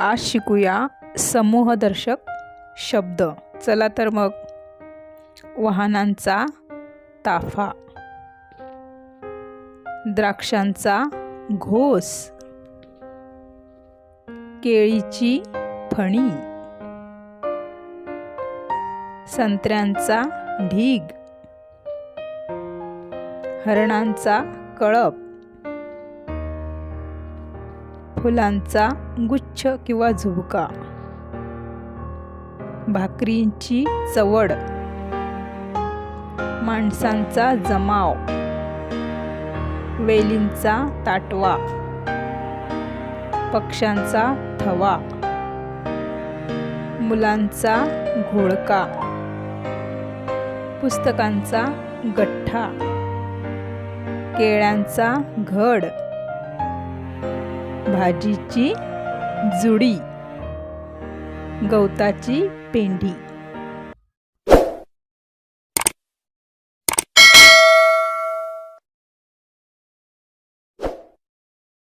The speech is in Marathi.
आज शिकूया समूहदर्शक शब्द. चला तर मग वाहनांचा ताफा. द्राक्षांचा घोस. केळीची फणी. संत्र्यांचा ढीग. हरणांचा कळप. फुलांचा गुच्छ किंवा झुबका. भाकरींची चवड. माणसांचा जमाव. वेलींचा ताटवा. पक्ष्यांचा थवा. मुलांचा घोळका. पुस्तकांचा गठ्ठा. केळ्यांचा घड. भाजीची जुडी. गवताची पेंढी.